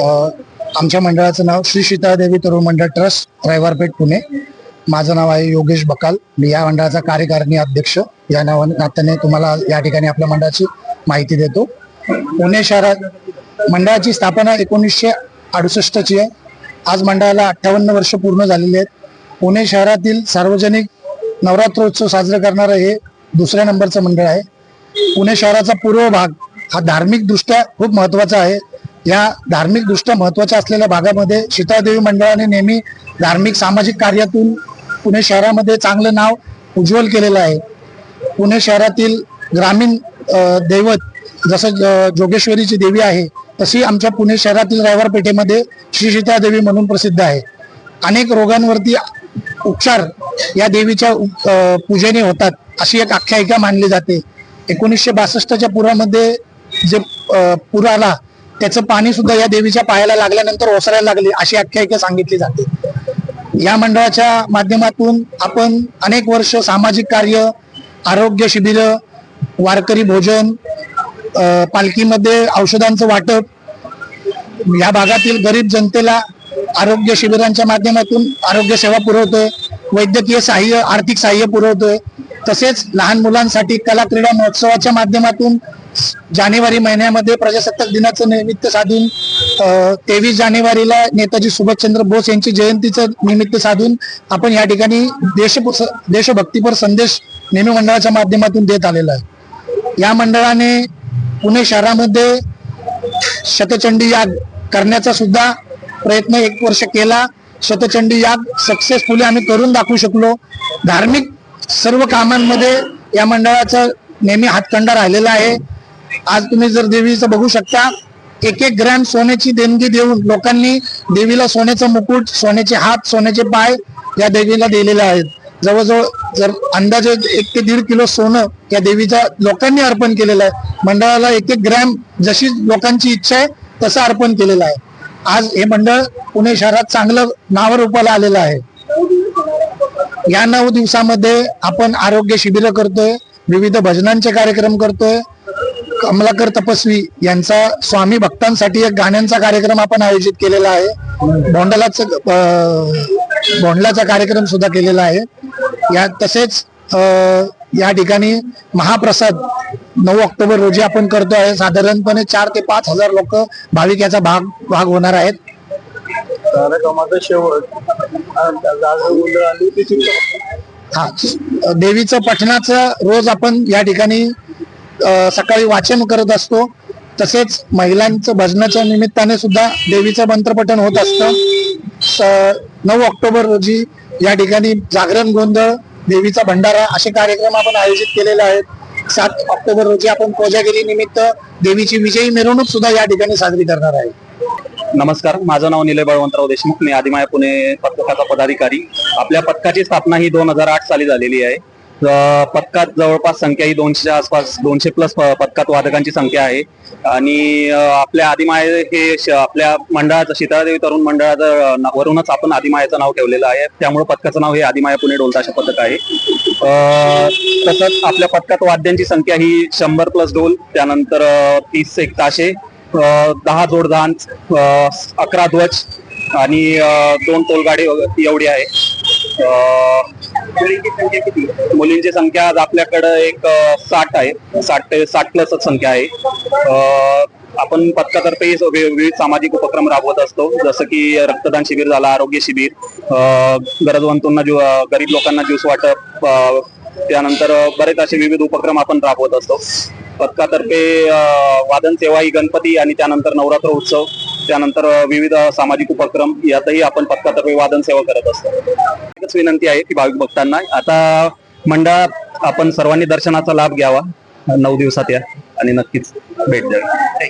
आमच्या मंडळाचं नाव श्री सीतादेवी तरुण मंडळ ट्रस्ट रविवारपेठ पुणे. माझं नाव आहे योगेश बकाल. मी या मंडळाचा कार्यकारिणी अध्यक्ष. या नावा नात्याने तुम्हाला या ठिकाणी आपल्या मंडळाची माहिती देतो. पुणे शहरात मंडळाची स्थापना एकोणीसशे अडुसष्टची आहे. आज मंडळाला अठ्ठावन्न वर्ष पूर्ण झालेली आहेत. पुणे शहरातील सार्वजनिक नवरात्रोत्सव साजरा करणारं हे दुसऱ्या नंबरचं मंडळ आहे. पुणे शहराचा पूर्व भाग हा धार्मिकदृष्ट्या खूप महत्त्वाचा आहे. या धार्मिक दृष्ट्या महत्त्वाच्या असलेल्या भागामध्ये सीतादेवी मंडळाने नेहमी धार्मिक सामाजिक कार्यातून पुणे शहरामध्ये चांगलं नाव उज्ज्वल केलेलं आहे. पुणे शहरातील ग्रामीण दैवत जसं ज- जोगेश्वरीची देवी आहे तशी आमच्या पुणे शहरातील रायवार पेठेमध्ये श्री सीतादेवी म्हणून प्रसिद्ध आहे. अनेक रोगांवरती उपचार या देवीच्या पूजेने होतात अशी एक आख्यायिका मानली जाते. एकोणीसशे बासष्टच्या पुरामध्ये जे पूर आला त्याचं पाणी सुद्धा या देवीच्या पायाला लागल्यानंतर ओसरायला लागले अशी आख्यायिका सांगितली जाते. या मंडळाच्या माध्यमातून आपण अनेक वर्ष सामाजिक कार्य आरोग्य शिबिर वारकरी भोजन पालखीमध्ये औषधांचं वाटप या भागातील गरीब जनतेला आरोग्य शिबिरांच्या माध्यमातून आरोग्य सेवा पुरवतोय वैद्यकीय सहाय्य आर्थिक सहाय्य पुरवतोय. तसेच लहान मुलांसाठी कला क्रीडा महोत्सवाच्या माध्यमातून जानेवारी महिन्यामध्ये प्रजासत्ताक दिनाचं निमित्त साधून तेवीस जानेवारीला नेताजी सुभाषचंद्र बोस यांची जयंतीचं निमित्त साधून आपण या ठिकाणी देश देशभक्तीपर संदेश नेहमी मंडळाच्या माध्यमातून देत आलेला आहे. या मंडळाने पुणे शहरामध्ये शतचंडी याग करण्याचा सुद्धा प्रयत्न एक वर्ष केला. शतचंडी याग सक्सेसफुली आम्ही करून दाखवू शकलो. धार्मिक सर्व कामांमध्ये या मंडळाचा नेहमी हातखंडा राहिलेला आहे. आज तुम्ही जर देवीचं बघू शकता एक एक ग्रॅम सोन्याची देणगी देऊन लोकांनी देवीला सोन्याचा मुकुट सोन्याचे हात सोन्याचे पाय या देवीला दिलेले आहेत. जवळजवळ जर अंदाजे एक ते दीड किलो सोनं या देवीच्या लोकांनी अर्पण केलेलं आहे. मंडळाला एक एक ग्रॅम जशी लोकांची इच्छा आहे तसं अर्पण केलेलं आहे. आज हे मंडळ पुणे शहरात चांगलं नावरूपाला आलेलं आहे. या नऊ दिवसामध्ये आपण आरोग्य शिबिर करतोय विविध भजनांचे कार्यक्रम करतोय. कमलाकर तपस्वी यांचा स्वामी भक्तांसाठी एक गाण्यांचा कार्यक्रम आपण आयोजित केलेला आहे. भोंडलाच भोंडलाचा कार्यक्रम सुद्धा केलेला आहे. या तसेच या ठिकाणी महाप्रसाद नऊ ऑक्टोबर रोजी आपण करतो आहे. साधारणपणे चार ते पाच हजार लोक भाविक याचा भाग भाग होणार आहेत. कार्यक्रमाचा शेवट हा देवीचं पठणाचं रोज आपण या ठिकाणी सकाळी वाचन करत असतो. तसेच महिलांचं भजनाच्या निमित्ताने सुद्धा देवीचं मंत्रपठण होत असतं. नऊ ऑक्टोबर रोजी या ठिकाणी जागरण गोंधळ देवीचा भंडारा असे कार्यक्रम आपण आयोजित केलेले आहेत. सात ऑक्टोबर रोजी आपण कोजागिरी निमित्त देवीची विजयी मिरवणूक सुद्धा या ठिकाणी साजरी करणार आहे. नमस्कार माझं नाव निलय बळवंतराव देशमुख. मी आदिमाया पुणे पथकाचा पदाधिकारी. आपल्या पथकाची स्थापना ही दोन हजार आठ साली झालेली आहे. पथकात जवळपास संख्या ही दोनशेच्या आसपास दोनशे प्लस पथकात वादकांची संख्या आहे. आणि आपल्या आदिमाय हे आपल्या मंडळाचं शीतळादेवी तरुण मंडळाचं वरूनच आपण आदिमायाचं नाव ठेवलेलं आहे. त्यामुळे पथकाचं नाव हे आदिमाया पुणे ढोलताशा पथक आहे. तसंच आपल्या पथकात वाद्यांची संख्या ही शंभर प्लस ढोल त्यानंतर तीस एक ताशे दहा जोडधान अकरा ध्वज आणि दोन टोलगाडी एवढी आहे. मुलींची संख्या किती मुलींची संख्या आज आपल्याकडं एक साठ आहे. साठ ते साठ प्लसच संख्या आहे. आपण पथकातर्फे विविध सामाजिक उपक्रम राबवत असतो. जसं की रक्तदान शिबिर झालं आरोग्य शिबिर. अं, गरजवंतांना गरीब लोकांना ज्यूस वाटप त्यानंतर बरेच असे विविध उपक्रम आपण राबवत असतो. पथकातर्फे वादन सेवा ही गणपती आणि त्यानंतर नवरात्र उत्सव त्यानंतर विविध सामाजिक उपक्रम यातही आपण पथकातर्फे वादन सेवा करत असतो. विनंती आहे की भाविक भक्तांना. आता मंडळ आपण सर्वांनी दर्शनाचा लाभ घ्यावा. नऊ दिवसात या आणि नक्कीच भेट द्यावी.